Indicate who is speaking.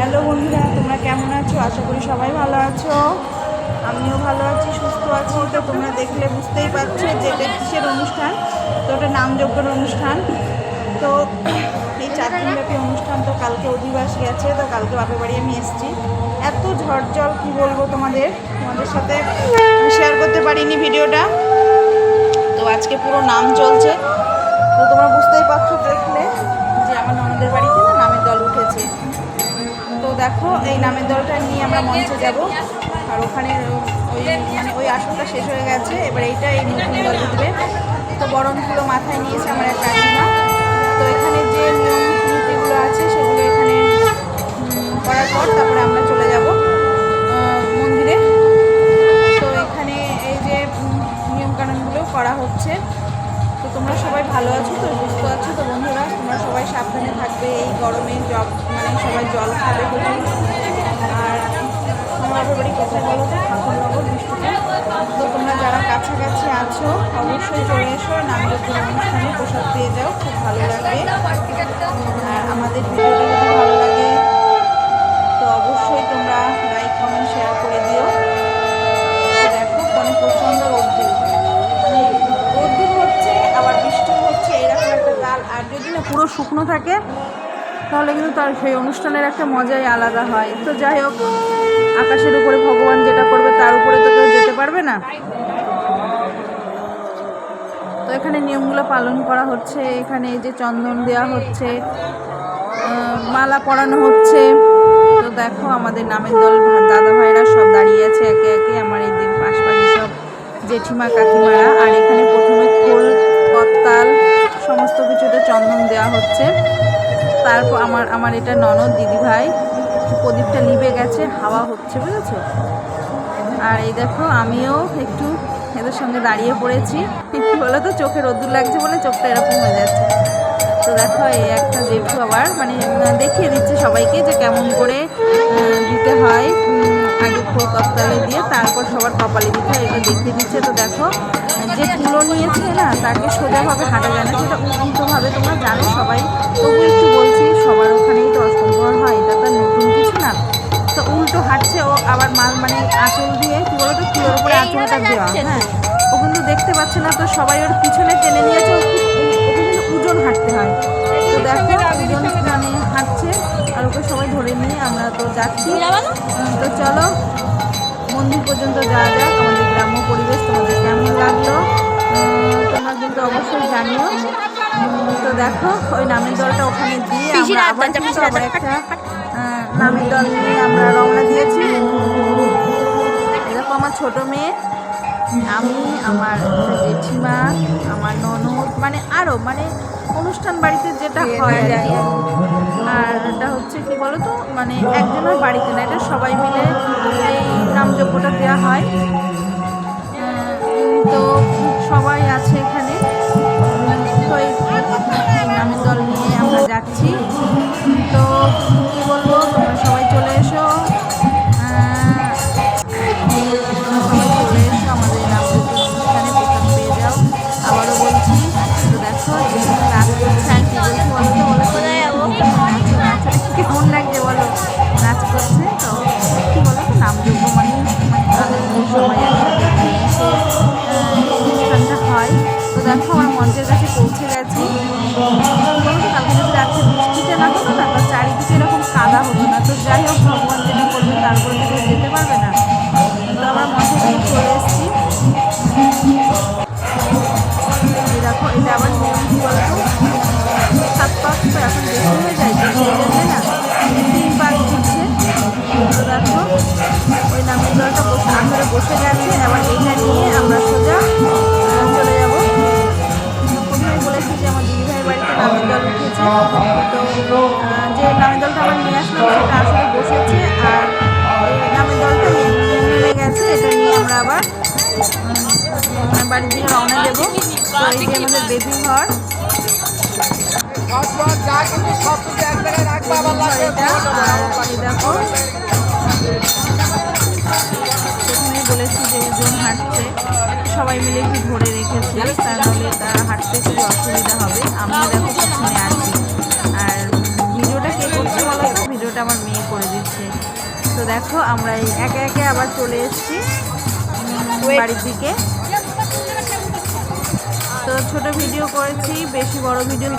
Speaker 1: Hello বন্ধুরা, তোমরা কেমন আছো? আশা করি সবাই ভালো আছো। আমিও ভালো আছি, সুস্থ আছি। তো তোমরা দেখলে বুঝতেই পারছ যে এটা কিসের অনুষ্ঠান? তো ওটা নামযজ্ঞের অনুষ্ঠান। তো এই চার দিনব্যাপী অনুষ্ঠান তো কালকে অধিবাস গেছে, তো কালকে বাপের বাড়ি আমি এসেছি। এত ঝড় জল কী বলব তোমাদের? তোমাদের সাথে শেয়ার করতে পারিনি ভিডিওটা। তো আজকে পুরো নাম চলছে। তো তোমরা বুঝতেই পারছ দেখলে যে আমার ননদের বাড়িতে দেখো, এই নামের দলটা নিয়ে আমরা মঞ্চে যাব। আর ওখানে ওই মানে ওই আসনটা শেষ হয়ে গেছে। এবার এইটা এই নতুন দল উঠবে তো বরণগুলো মাথায় নিয়েছে আমার একটা কাকিমা। থাকবে এই গরমে জব মানে সবাই জল খাবে প্রচুর আর আমার বাড়ি কোথায় বলো তো? ঠাকুরনগর বিষ্ণুপুর তো তোমরা যারা কাছাকাছি আছো, অবশ্যই চলে এসো নামযজ্ঞ অনুষ্ঠানে প্রসাদ পেয়ে যাও, খুব ভালো লাগবে। আর আমাদের ভিডিওটা যদি ভালো লাগে, তো অবশ্যই তোমরা আর যদি না পুরো শুকনো থাকে, তাহলে কিন্তু তার সেই অনুষ্ঠানের একটা মজাই আলাদা হয়। তো যাই হোক, আকাশের উপরে ভগবান যেটা করবে তার উপরে তো কেউ যেতে পারবে না। তো এখানে নিয়মগুলো পালন করা হচ্ছে, এখানে এই যে চন্দন দেওয়া হচ্ছে মালা পরানো হচ্ছে। তো দেখো আমাদের নামের দল দাদা ভাইরা সব দাঁড়িয়ে আছে একে একে, আমার এই পাশাপাশি সব জেঠিমা, কাকিমারা। আর এখানে প্রথমে খোল কত্তাল সমস্ত কিছুতে চন্দন দেওয়া হচ্ছে। তারপর আমার আমার এটা ননদ দিদি ভাই প্রদীপটা নিভে গেছে, হাওয়া হচ্ছে, বুঝেছ? আর এই দেখো, আমিও একটু এদের সঙ্গে দাঁড়িয়ে পড়েছি। কি বলো তো, চোখে রোদ্দুর লাগছে বলে চোখটা এরকম হয়ে যাচ্ছে। তো দেখো, এই একটা জেঠু আবার মানে দেখিয়ে দিচ্ছে সবাইকে যে কেমন করে দিতে হয়। আগে ফুল কপ্তালে দিয়ে তারপর সবার কপালে দিতে হয় এটা দেখিয়ে দিচ্ছে। তো দেখো যে তুলো নিয়েছে না তাকে সোজাভাবে হাঁটা যায় না সেটা উল্টোভাবে তোমরা জানো সবাই। তবু একটু বলছি সবার ওখানেই তো অষ্টমপ্রহর হয় এটা তো নতুন কিছু না। তো উল্টো হাঁটছে ও আবার মাল মানে আঁচল দিয়ে কি বলতো তুলোর উপরে আঁচলটা দেওয়া হ্যাঁ। ও কিন্তু দেখতে পাচ্ছে না তো সবাই ওর পিছনে টেনে নিয়েছে ও কিন্তু উজন হাঁটতে হয়। দেখো উজন মানে হাঁটছে আর ওকে সবাই ধরে নিয়ে আমরা তো যাচ্ছি। তো চলো মন্দির পর্যন্ত যাওয়া যাক আমাদের গ্রাম্য পরিবেশ তোমাদের কেমন লাগল? তোমরা কিন্তু অবশ্যই জানিও। তো দেখো ওই নামের দলটা ওখানে দিয়ে আমরা আবার কিন্তু আবার একটা নামের দল নিয়ে আমরা রওনা দিয়েছি। এরকম আমার ছোট মেয়ে আমি আমার জেঠিমা আমার ননদ মানে আরও মানে অনুষ্ঠান বাড়িতে যেটা হয় যায় কি। আর এটা হচ্ছে কি বলতো? মানে একজনের বাড়িতে না এটা সবাই মিলে এই নামযজ্ঞটা দেওয়া হয়। তো সবাই আছে এখানে। করছে তো কি বলো হয় তো দেখো আমার মঞ্চের কাছে পৌঁছে গেছি কালকে যদি রাত্রে বৃষ্টিটা না হতো না তো চারিদিকে এরকম কাদা হতো না তো যাই হোক ভগবান যেটা করবে তারপরে যেতে পারবে না তো আমরা মঞ্চের কাছে এসেছি। তো এই যে আমাদের বেবি। ঘর আর দেখো। প্রথমেই বলেছি যে ওজন হাঁটছে সবাই মিলে একটু ধরে রেখেছে তাহলে তারা হাঁটতে খুবই অসুবিধা হবে। আমিও দেখো পিছনে আছি। আর ভিডিওটা কে করছে বলো তো? ভিডিওটা ভিডিওটা আমার মেয়ে করে দিচ্ছে। তো দেখো আমরা এই একে একে আবার চলে এসেছি বাড়ির দিকে। তো ছোট ভিডিও করেছি বেশি বড় ভিডিও